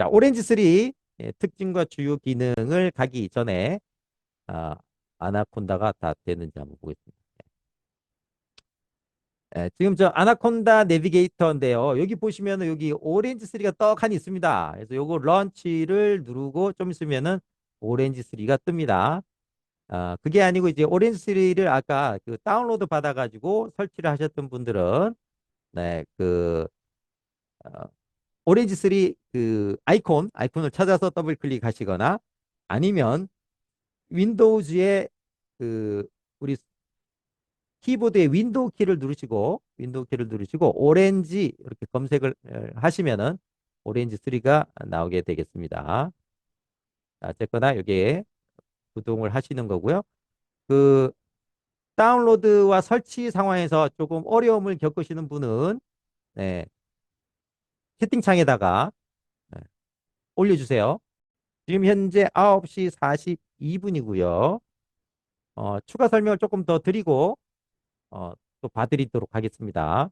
자, 오렌지 3 예, 특징과 주요 기능을 가기 전에 아, 아나콘다가 다 되는지 한번 보겠습니다. 예, 지금 저 아나콘다 내비게이터인데요. 여기 보시면은 여기 오렌지 3가 떡하니 있습니다. 그래서 요거 런치를 누르고 좀 있으면은 오렌지 3가 뜹니다. 아, 그게 아니고 이제 오렌지 3를 아까 그 다운로드 받아가지고 설치를 하셨던 분들은 네, 그 어, 오렌지 3 그 아이콘 아이콘을 찾아서 더블 클릭하시거나 아니면 윈도우즈의 그 우리 키보드의 윈도우 키를 누르시고 윈도우 키를 누르시고 오렌지 이렇게 검색을 어, 하시면은 오렌지 3가 나오게 되겠습니다. 어쨌거나 여기에 구동을 하시는 거고요. 그 다운로드와 설치 상황에서 조금 어려움을 겪으시는 분은 네, 채팅창에다가 네, 올려주세요. 지금 현재 9시 42분이고요. 어, 추가 설명을 조금 더 드리고 어, 또 봐드리도록 하겠습니다.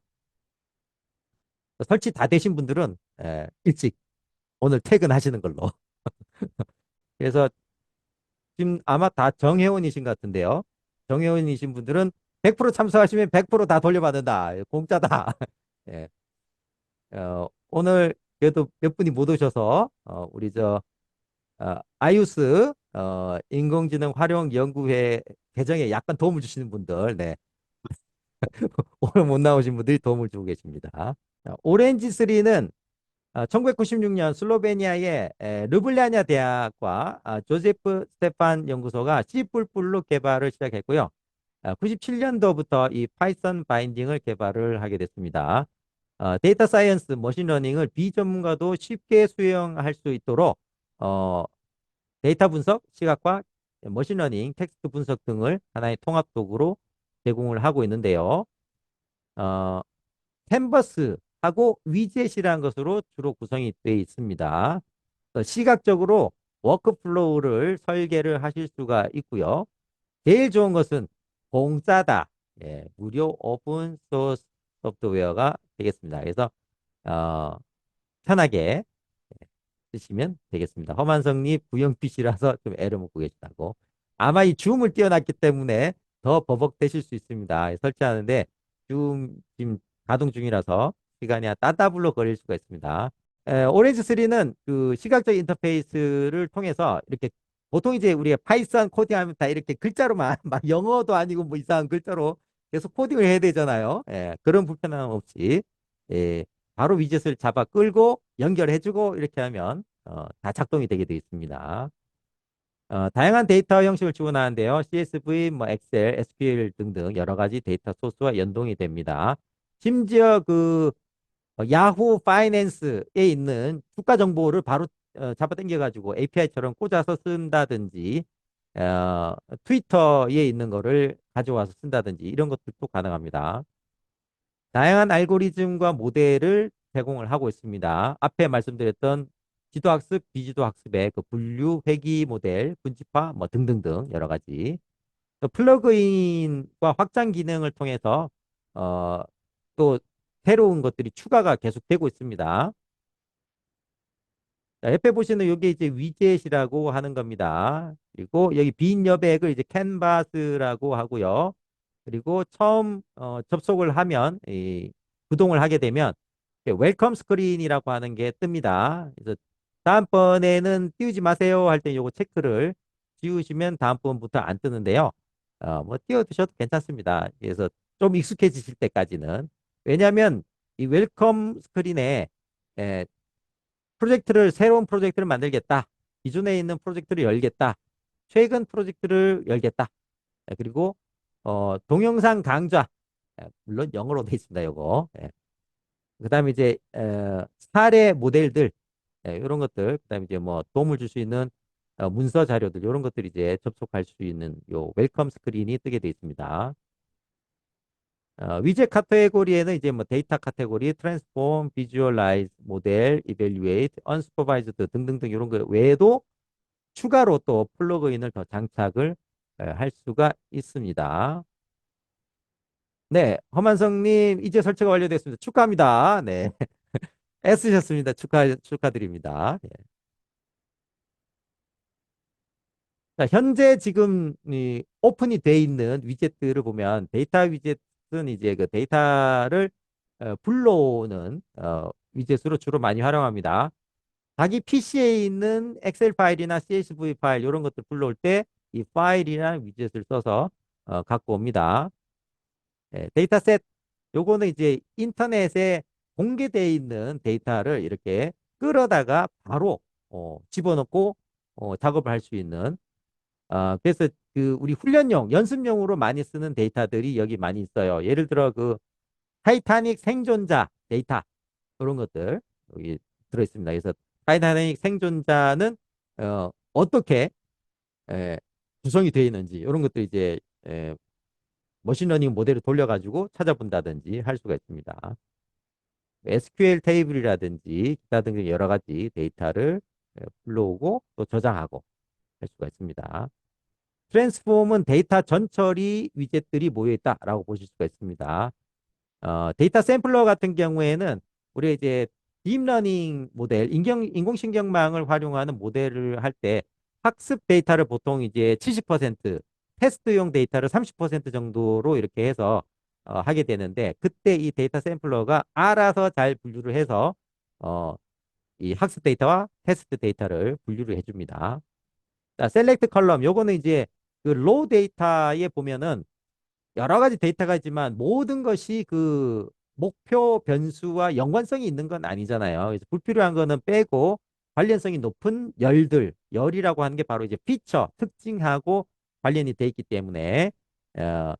설치 다 되신 분들은 에, 일찍 오늘 퇴근하시는 걸로. 그래서 지금 아마 다 정회원이신 것 같은데요. 정회원이신 분들은 100% 참석하시면 100%다 돌려받는다. 공짜다. 예. 어, 오늘 그래도 몇 분이 못 오셔서 어, 우리 저 어, 아유스 어, 인공지능 활용 연구회 개정에 약간 도움을 주시는 분들, 네. 오늘 못 나오신 분들이 도움을 주고 계십니다. 오렌지 3는 1996년 슬로베니아의 르블리아냐 대학과 아, 조제프 스테판 연구소가 C++로 개발을 시작했고요. 97년도부터 이 파이썬 바인딩을 개발을 하게 됐습니다. 어, 데이터 사이언스, 머신러닝을 비전문가도 쉽게 수행할 수 있도록 어, 데이터 분석, 시각화, 머신러닝, 텍스트 분석 등을 하나의 통합 도구로 제공을 하고 있는데요. 어, 캔버스하고 위젯이라는 것으로 주로 구성이 되어 있습니다. 시각적으로 워크플로우를 설계를 하실 수가 있고요. 제일 좋은 것은 공짜다. 예, 무료 오픈 소스 소프트웨어가 되겠습니다. 그래서 어, 편하게 쓰시면 되겠습니다. 허만성님 구형 PC라서 좀 애를 먹고 계시다고. 아마 이 줌을 띄워놨기 때문에 더 버벅대실 수 있습니다. 설치하는데 줌 지금 가동 중이라서 시간이 한 따따블로 걸릴 수가 있습니다. 에, 오렌지 3는 그 시각적 인터페이스를 통해서 이렇게 보통 이제 우리가 파이썬 코딩하면 다 이렇게 글자로만 막 영어도 아니고 뭐 이상한 글자로 계속 코딩을 해야 되잖아요. 예, 그런 불편함 없이 예, 바로 위젯을 잡아 끌고 연결해주고 이렇게 하면 어, 다 작동이 되게 되어 있습니다. 어, 다양한 데이터 형식을 지원하는데요. CSV, 뭐 엑셀, SQL 등등 여러 가지 데이터 소스와 연동이 됩니다. 심지어 그 어, 야후 파이낸스에 있는 주가 정보를 바로 어, 잡아당겨 가지고 API처럼 꽂아서 쓴다든지 어, 트위터에 있는 거를 가져와서 쓴다든지 이런 것들도 가능합니다. 다양한 알고리즘과 모델을 제공을 하고 있습니다. 앞에 말씀드렸던 지도학습, 비지도학습의 그 분류, 회귀 모델, 분집화 뭐 등등등 여러 가지 플러그인과 확장 기능을 통해서 어, 또 새로운 것들이 추가가 계속되고 있습니다. 자, 옆에 보시는 이게 이제 위젯이라고 하는 겁니다. 그리고 여기 빈 여백을 이제 캔버스라고 하고요. 그리고 처음 어, 접속을 하면 이, 구동을 하게 되면 웰컴 스크린이라고 하는 게 뜹니다. 그래서 다음번에는 띄우지 마세요 할 때 요거 체크를 지우시면 다음번부터 안 뜨는데요. 어, 뭐 띄워두셔도 괜찮습니다. 그래서 좀 익숙해지실 때까지는 왜냐하면 이 웰컴 스크린에 에, 프로젝트를 새로운 프로젝트를 만들겠다. 기존에 있는 프로젝트를 열겠다. 최근 프로젝트를 열겠다. 그리고 어, 동영상 강좌 물론 영어로 돼 있습니다. 요거. 예. 그다음에 이제 어, 사례 모델들 예, 이런 것들 그다음에 이제 뭐 도움을 줄 수 있는 어, 문서 자료들 이런 것들이 이제 접속할 수 있는 요 웰컴 스크린이 뜨게 돼 있습니다. 어, 위젯 카테고리에는 이제 뭐 데이터 카테고리, 트랜스폼, 비주얼라이즈, 모델, 이벨리웨이트, 언스퍼바이즈드 등등등 이런 거 외에도 추가로 또 플러그인을 더 장착을 할 수가 있습니다. 네, 허만성님 이제 설치가 완료됐습니다. 축하합니다. 네. 애쓰셨습니다. 축하, 축하드립니다. 예. 자, 현재 지금 이 오픈이 돼 있는 위젯들을 보면 데이터 위젯은 이제 그 데이터를 어, 불러오는 어, 위젯으로 주로 많이 활용합니다. 자기 PC에 있는 엑셀 파일이나 CSV 파일 이런 것들 불러올 때 이 파일이나 위젯을 써서 어, 갖고 옵니다. 예, 데이터셋 요거는 이제 인터넷에 공개되어 있는 데이터를 이렇게 끌어다가 바로 어, 집어넣고 어, 작업을 할 수 있는 어, 그래서 그 우리 훈련용 연습용으로 많이 쓰는 데이터들이 여기 많이 있어요. 예를 들어 그 타이타닉 생존자 데이터 그런 것들 여기 들어 있습니다. 그래서 타이타닉 생존자는 어, 어떻게 에, 구성이 되어 있는지 이런 것들 이제 에, 머신러닝 모델을 돌려가지고 찾아본다든지 할 수가 있습니다. SQL 테이블이라든지 기타 등등 여러 가지 데이터를 불러오고 또 저장하고 할 수가 있습니다. 트랜스폼은 데이터 전처리 위젯들이 모여있다라고 보실 수가 있습니다. 어, 데이터 샘플러 같은 경우에는 우리 이제 딥러닝 모델, 인경, 인공신경망을 활용하는 모델을 할 때 학습 데이터를 보통 이제 70%, 테스트용 데이터를 30% 정도로 이렇게 해서 어, 하게 되는데 그때 이 데이터 샘플러가 알아서 잘 분류를 해서 어, 이 학습 데이터와 테스트 데이터를 분류를 해줍니다. 자, 셀렉트 컬럼 요거는 이제 그 로우 데이터에 보면은 여러 가지 데이터가 있지만 모든 것이 그 목표 변수와 연관성이 있는 건 아니잖아요. 그래서 불필요한 거는 빼고 관련성이 높은 열들, 열이라고 하는 게 바로 이제 피처, 특징하고 관련이 돼 있기 때문에 어,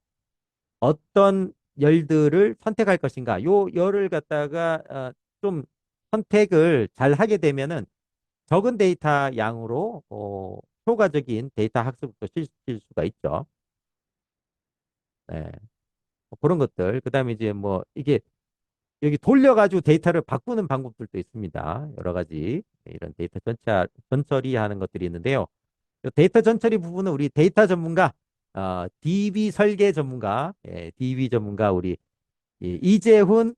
어떤 열들을 선택할 것인가. 요 열을 갖다가 어, 좀 선택을 잘 하게 되면은 적은 데이터 양으로 어, 효과적인 데이터 학습도 실시킬 수가 있죠. 네. 뭐 그런 것들. 그 다음에 이제 뭐 이게 여기 돌려가지고 데이터를 바꾸는 방법들도 있습니다. 여러 가지 이런 데이터 전차, 전처리 하는 것들이 있는데요. 데이터 전처리 부분은 우리 데이터 전문가, 어, DB 설계 전문가, 예, DB 전문가 우리 예, 이재훈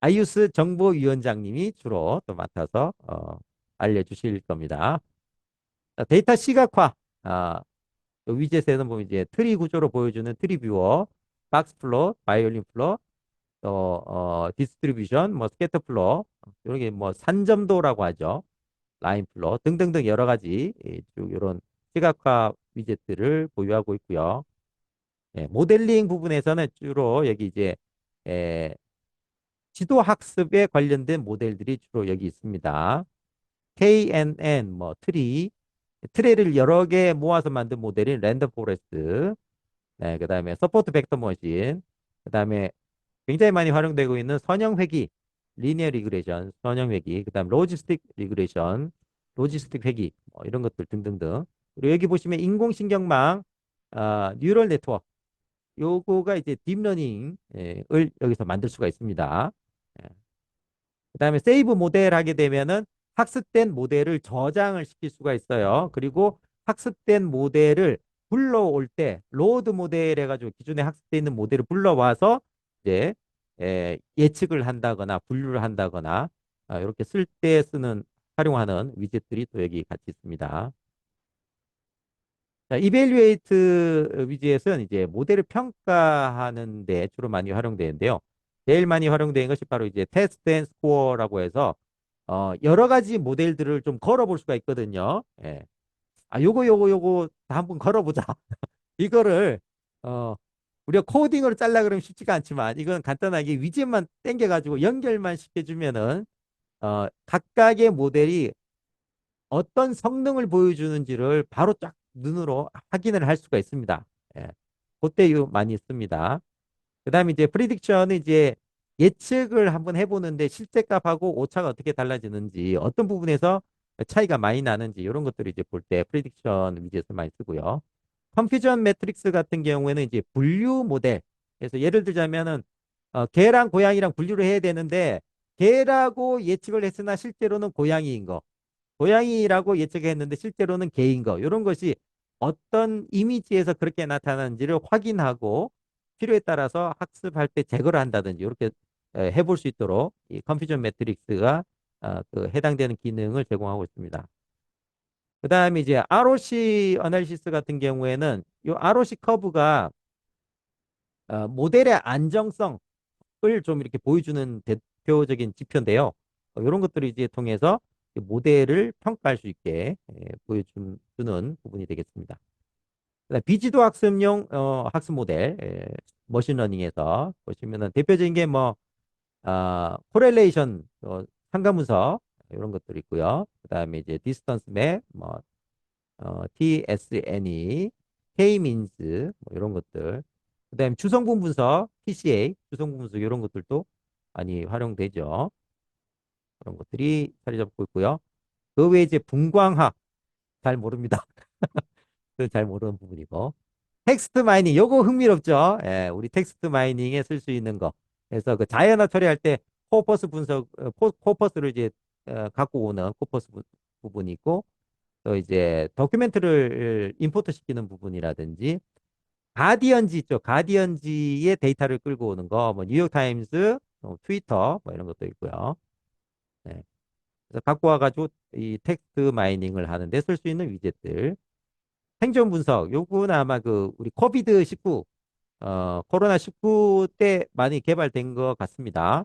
아이유스 정보위원장님이 주로 또 맡아서 어, 알려주실 겁니다. 데이터 시각화, 아, 위젯에는 보면 이제 트리 구조로 보여주는 트리 뷰어, 박스 플로, 바이올린 플로, 또 어, 디스트리뷰션, 뭐 스캐터 플로, 이런 게 뭐 산점도라고 하죠. 라인 플로 등등등 여러 가지 쭉 이런 시각화 위젯들을 보유하고 있고요. 예, 모델링 부분에서는 주로 여기 이제 예, 지도 학습에 관련된 모델들이 주로 여기 있습니다. KNN, 뭐 트리, 트레를 여러 개 모아서 만든 모델인 랜덤 포레스트, 네, 그 다음에 서포트 벡터 머신, 그 다음에 굉장히 많이 활용되고 있는 선형 회기, 리니어 리그레이션, 선형 회기, 그 다음 로지스틱 리그레이션, 로지스틱 회기, 뭐 이런 것들 등등등. 그리고 여기 보시면 인공신경망, 어, 뉴럴 네트워크, 요거가 이제 딥러닝을 여기서 만들 수가 있습니다. 예. 그 다음에 세이브 모델 하게 되면은 학습된 모델을 저장을 시킬 수가 있어요. 그리고 학습된 모델을 불러올 때 로드 모델 해가지고 기존에 학습되어 있는 모델을 불러와서 이제 예, 예측을 한다거나 분류를 한다거나 아, 이렇게 쓸 때 쓰는 활용하는 위젯들이 또 여기 같이 있습니다. 자, 이벨리에이트 위젯은 이제 모델을 평가하는 데 주로 많이 활용되는데요. 제일 많이 활용되는 것이 바로 이제 테스트 앤 스코어라고 해서 어, 여러 가지 모델들을 좀 걸어볼 수가 있거든요. 예. 아, 요거, 요거, 요거 다 한번 걸어보자. 이거를, 어, 우리가 코딩으로 잘라 그러면 쉽지가 않지만, 이건 간단하게 위젯만 땡겨가지고 연결만 시켜주면은, 어, 각각의 모델이 어떤 성능을 보여주는지를 바로 쫙 눈으로 확인을 할 수가 있습니다. 예. 그때 많이 씁니다. 그 다음에 이제 프리딕션은 이제 예측을 한번 해보는데 실제 값하고 오차가 어떻게 달라지는지 어떤 부분에서 차이가 많이 나는지 이런 것들을 이제 볼 때 프리딕션 위젯을 많이 쓰고요. 컴퓨전 매트릭스 같은 경우에는 이제 분류 모델. 그래서 예를 들자면은 어, 개랑 고양이랑 분류를 해야 되는데 개라고 예측을 했으나 실제로는 고양이인 거. 고양이라고 예측했는데 실제로는 개인 거. 이런 것이 어떤 이미지에서 그렇게 나타나는지를 확인하고 필요에 따라서 학습할 때 제거를 한다든지 이렇게 에, 해볼 수 있도록 이 컨퓨전 매트릭스가 어, 그 해당되는 기능을 제공하고 있습니다. 그 다음에 이제 ROC 어널리시스 같은 경우에는 이 ROC 커브가 어, 모델의 안정성을 좀 이렇게 보여주는 대표적인 지표인데요. 어, 이런 것들을 이제 통해서 이 모델을 평가할 수 있게 예, 보여주는 부분이 되겠습니다. 비지도 학습용 어, 학습 모델 예, 머신러닝에서 보시면은 대표적인 게 뭐 어, 코렐레이션 어, 분석 이런 것들이 있고요. 그 다음에 이제 디스턴스 맵, 뭐 어, TSNE, K-means 뭐 이런 것들. 그 다음에 주성분 분석, PCA, 주성분 분석 이런 것들도 많이 활용되죠. 그런 것들이 자리 잡고 있고요. 그 외에 이제 분광학 잘 모릅니다. 그잘 모르는 부분이고. 텍스트 마이닝 요거 흥미롭죠. 예, 우리 텍스트 마이닝에 쓸 수 있는 거. 그래서 그 자연어 처리할 때 코퍼스 분석, 어, 코- 코퍼스를 이제 어, 갖고 오는 코퍼스 부, 부분이 있고 또 이제 도큐멘트를 임포트 시키는 부분이라든지 가디언지 있죠. 가디언지의 데이터를 끌고 오는 거, 뭐 뉴욕타임스, 뭐 트위터 뭐 이런 것도 있고요. 네. 그래서 갖고 와가지고 이 텍스트 마이닝을 하는데 쓸 수 있는 위젯들. 생존 분석, 요거는 아마 그 우리 코비드 19, 어, 코로나 19 때 많이 개발된 것 같습니다.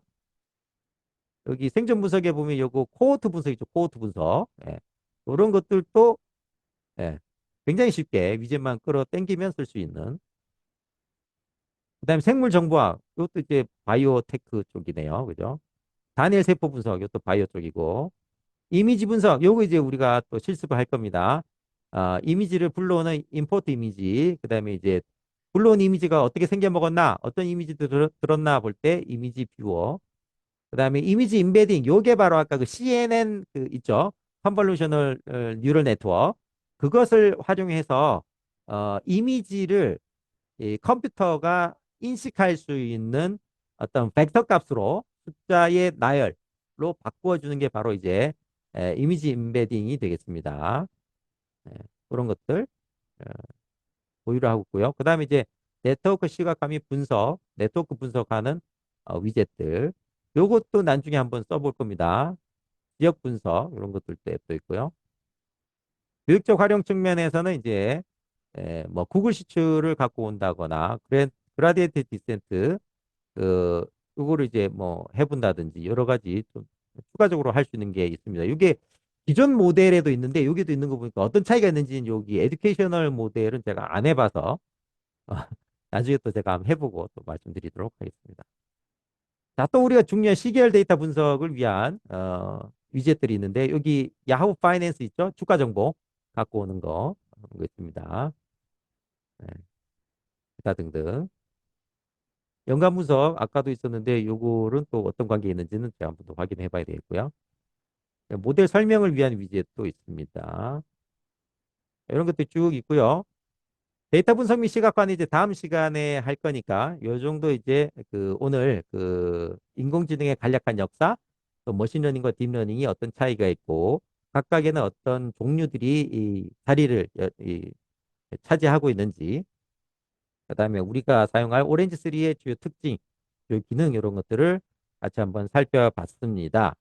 여기 생존 분석에 보면 요거 코호트 분석이죠. 코호트 분석. 예. 이런 것들도 예. 굉장히 쉽게 위젯만 끌어 당기면 쓸 수 있는. 그 다음에 생물 정보학, 이것도 이제 바이오 테크 쪽이네요. 그죠? 단일 세포 분석, 이것도 바이오 쪽이고. 이미지 분석, 요거 이제 우리가 또 실습을 할 겁니다. 아, 이미지를 불러오는 임포트 이미지, 그 다음에 이제 불러온 이미지가 어떻게 생겨 먹었나, 어떤 이미지 들, 들었나 볼 때 이미지 뷰어, 그 다음에 이미지 임베딩, 요게 바로 아까 그 CNN 그 있죠? 컨볼루셔널 어, 뉴럴 네트워크, 그것을 활용해서 어, 이미지를 이 컴퓨터가 인식할 수 있는 어떤 벡터 값으로 숫자의 나열로 바꾸어주는 게 바로 이제 에, 이미지 임베딩이 되겠습니다. 예, 그런 것들 어, 보유를 하고 있고요. 그 다음에 이제 네트워크 시각화 및 분석, 네트워크 분석하는 어, 위젯들. 요것도 나중에 한번 써볼 겁니다. 지역 분석 이런 것들도 앱도 있고요. 교육적 활용 측면에서는 이제 에, 뭐 구글 시추를 갖고 온다거나 그래 그라디에이트 디센트 그 요거를 이제 뭐 해본다든지 여러 가지 좀 추가적으로 할 수 있는 게 있습니다. 이게 기존 모델에도 있는데 여기도 있는 거 보니까 어떤 차이가 있는지는 여기 에듀케이셔널 모델은 제가 안 해봐서 어, 나중에 또 제가 한번 해보고 또 말씀드리도록 하겠습니다. 자, 또 우리가 중요한 시계열 데이터 분석을 위한 어, 위젯들이 있는데 여기 야후 파이낸스 있죠? 주가 정보 갖고 오는 거 있습니다. 네. 기타 등등. 연관 분석 아까도 있었는데 요거는 또 어떤 관계 있는지는 제가 한번 더 확인해 봐야 되겠고요. 네, 모델 설명을 위한 위젯도 있습니다. 이런 것도 쭉 있고요. 데이터 분석 및 시각화는 이제 다음 시간에 할 거니까 요 정도 이제 그 오늘 그 인공지능의 간략한 역사, 또 머신러닝과 딥러닝이 어떤 차이가 있고 각각에는 어떤 종류들이 이 자리를 여- 이 차지하고 있는지 그 다음에 우리가 사용할 오렌지 3의 주요 특징, 주요 기능 이런 것들을 같이 한번 살펴봤습니다.